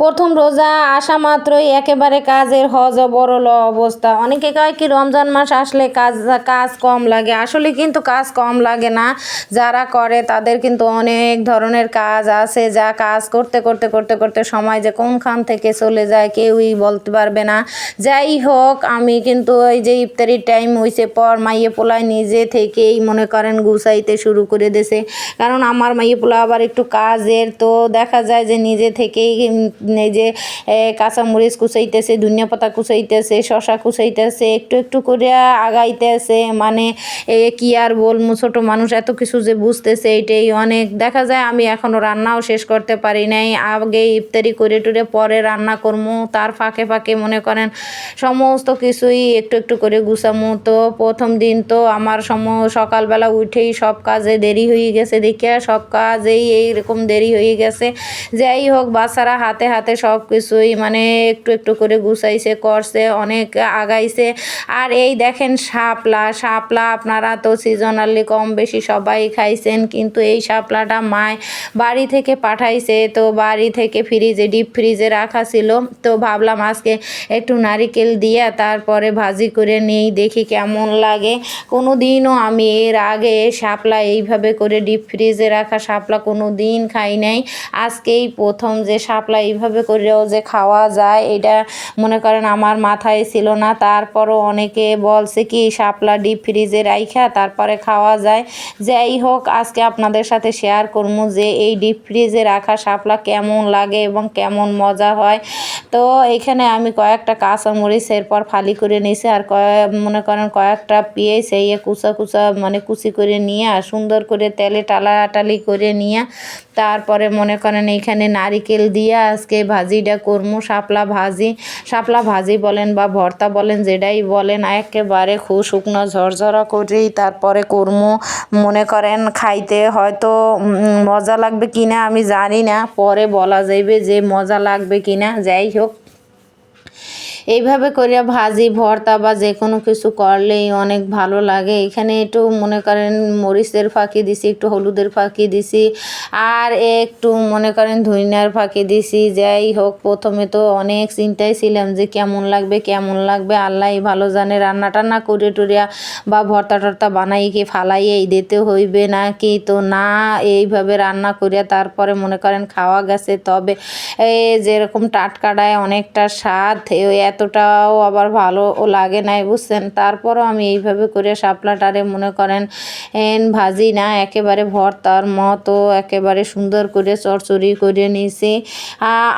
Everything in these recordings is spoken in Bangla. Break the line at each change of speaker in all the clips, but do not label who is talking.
প্রথম রোজা আসা মাত্রই একেবারে কাজের হজ বড়ল অবস্থা। অনেকে কয় কি, রমজান মাস আসলে কাজ কাজ কম লাগে। আসলে কিন্তু কাজ কম লাগে না। যারা করে তাদের কিন্তু অনেক ধরনের কাজ আছে, যা কাজ করতে করতে করতে করতে সময় যে কোনখান থেকে চলে যায় কেউই বলতে পারবে না। যাই হোক, আমি কিন্তু ওই যে ইফতারির টাইম হয়েছে পর মাইয়ে পোলায় নিজে থেকেই মনে করেন গুছাইতে শুরু করে দিয়েছে। কারণ আমার মাইয়ে পোলা আবার একটু কাজের, তো দেখা যায় যে নিজে থেকেই উম, যে কাঁচামরিচ কুচাইতেছে ধনিয়া পাতা কুচাইতেছে শশা কুচাইতেছে একটু একটু করে আগাইতেছে। মানে কি আর বলব ছোট মানুষ এত কিছু যে বুঝতেছে এটাই অনেক। দেখা যায় আমি এখনও রান্নাও শেষ করতে পারি নাই। আগে ইফতারি করে টুরে পরে রান্না করব তার ফাঁকে ফাঁকে মনে করেন সমস্ত কিছুই একটু একটু করে গুছামো। তো প্রথম দিন তো আমার সম সকালবেলা উঠেই সব কাজে দেরি হয়ে গেছে দেখিয়া সব কাজেই এইরকম দেরি হয়ে গেছে। যাই হোক বাচ্চারা হাতে হাতে সব কিছুই মানে একটু একটু করে গুছাইছে, করছে, অনেক আগাইছে। আর এই দেখেন শাপলা শাপলা আপনারা তো সিজনালি কম বেশি সবাই খাইছেন, কিন্তু এই শাপলাটা মায় বাড়ি থেকে পাঠাইছে, তো বাড়ি থেকে ফ্রিজে ডিপ ফ্রিজে রাখা ছিল। তো ভাবলাম আজকে একটু নারিকেল দিয়ে তারপরে ভাজি করে নিই, দেখি কেমন লাগে। কোনো দিনও আমি এর আগে শাপলা এইভাবে করে ডিপ ফ্রিজে রাখা শাপলা কোনো দিন খাই নাই। আজকেই প্রথম যে শাপলা এইভাবে করেও যে খাওয়া যায়, এটা মনে করেন আমার মাথায় ছিল না। তারপরও অনেকে বলছে কি, শাপলা ডিপ ফ্রিজে রাইখা, তারপরে খাওয়া যায়। যাই হোক, আজকে আপনাদের সাথে শেয়ার করব যে এই ডিপ ফ্রিজে রাখা শাপলা কেমন লাগে এবং কেমন মজা হয়। তো এখানে আমি কয়েকটা কাঁচা কাঁচামরিচ এরপর ফালি করে নিয়েছি আর কয়েক মনে করেন কয়েকটা পেঁয়াজ এই কুচা কুচা মানে কুচি করে নিয়ে সুন্দর করে তেলে টালাটালি করে নিয়ে তারপরে মনে করেন এইখানে নারিকেল দিয়ে আজকে ভাজিটা করমু, শাপলা ভাজি। শাপলা ভাজি বলেন বা ভর্তা বলেন, যেটাই বলেন, একেবারে খুব শুকনো ঝরঝরা করেই তারপরে করব মনে করেন খাইতে হয়তো মজা লাগবে কিনা আমি জানি না, পরে বলা যাইবে যে মজা লাগবে কিনা। যাই হোক এইভাবে করিয়া ভাজি, ভর্তা বা যে কোনো কিছু করলেই অনেক ভালো লাগে। এখানে একটু মনে করেন মরিচের ফাঁকি দিছি, একটু হলুদের ফাঁকি দিছি, আর একটু মনে করেন ধনিয়ার ফাঁকি দিছি। যাই হোক, প্রথমে তো অনেক চিন্তায় ছিলাম যে কেমন লাগবে কেমন লাগবে। আল্লাহ ভালো জানে রান্না টান্না করে টুরিয়া বা ভর্তা টর্তা বানাই কি ফালাইয়েই দিতে হইবে না কি? তো না, এইভাবে রান্না করিয়া তারপরে মনে করেন খাওয়া গেছে। তবে যেরকম টাটকাটায় অনেকটা স্বাদ, এ- এতটাও আবার ভালো লাগে নাই, বুঝছেন? তারপরও আমি এইভাবে করে শাপলাটারে মনে করেন ভাজি না, একেবারে ভর্তার মতো, একেবারে সুন্দর করে চড়চড়ি করে নিয়েছি।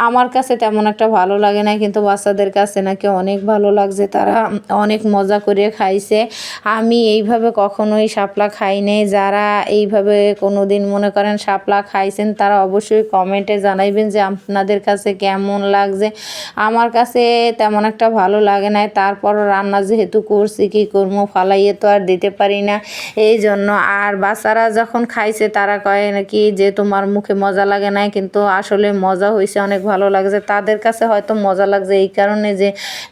আমার কাছে তেমন একটা ভালো লাগে না, কিন্তু বাচ্চাদের কাছে নাকি অনেক ভালো লাগছে, তারা অনেক মজা করে খাইছে। আমি এইভাবে কখনোই শাপলা খাই নাই, যারা এইভাবে কোনো দিন মনে করেন শাপলা খাইছেন, তারা অবশ্যই কমেন্টে জানাইবেন যে আপনাদের কাছে কেমন লাগছে। আমার কাছে তেমন একটা ভালো লাগে না তারপর রান্না যেহেতু করছি, কি করব? ফালাইয়ে তো আর দিতে পারি না। এই জন্য আর বাচ্চারা যখন খাইছে, তারা কয় নাকি যে তোমার মুখে মজা লাগে না কিন্তু আসলে মজা হয়েছে অনেক ভালো লাগছে। তাদের কাছে হয়তো মজা লাগছে এই কারণে যে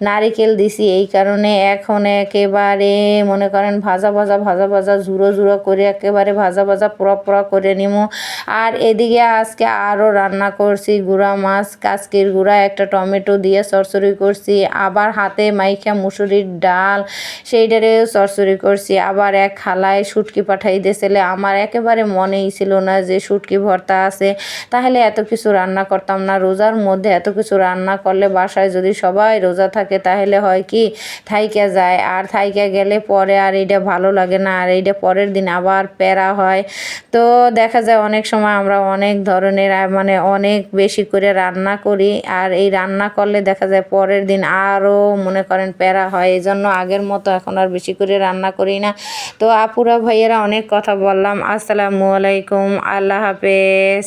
নারিকেল দিছি, এই কারণে এখন একেবারে মনে করেন ভাজা ভাজা ভাজা ভাজা ঝুড়ো ঝুড়ো করে একেবারে ভাজা ভাজা, পোড়া পোড়া করে নিমো। আর এদিকে আজকে আরও রান্না করছি, গুঁড়া মাছ, কাচকির গুঁড়া, একটা টমেটো দিয়ে সরসরি করছি আবার হাতে মাইখা মুসুরির ডাল সেইটারেও চরচড়ি করছি। আবার এক খালায় শুটকি পাঠাই দিয়েছিলে আমার একেবারে মনেই ছিল না যে শুটকি ভর্তা আছে। তাহলে এত কিছু রান্না করতাম না, রোজার মধ্যে এত কিছু রান্না করলে বাসায় যদি সবাই রোজা থাকে তাহলে হয় কি? থাইকা যায়, আর থাইকা গেলে পরে আর এইটা ভালো লাগে না, আর এইটা পরের দিন আবার প্যারা হয়। তো দেখা যায় অনেক সময় আমরা অনেক ধরনের মানে অনেক বেশি করে রান্না করি, আর এই রান্না করলে দেখা যায় পরের দিন আরও মনে করেন প্যারা হয় এই জন্য আগের মতো এখন আর বেশি করে রান্না করি না। তো আপুরা ভাইয়েরা অনেক কথা বললাম। আসসালামু আলাইকুম। আল্লাহ হাফেজ।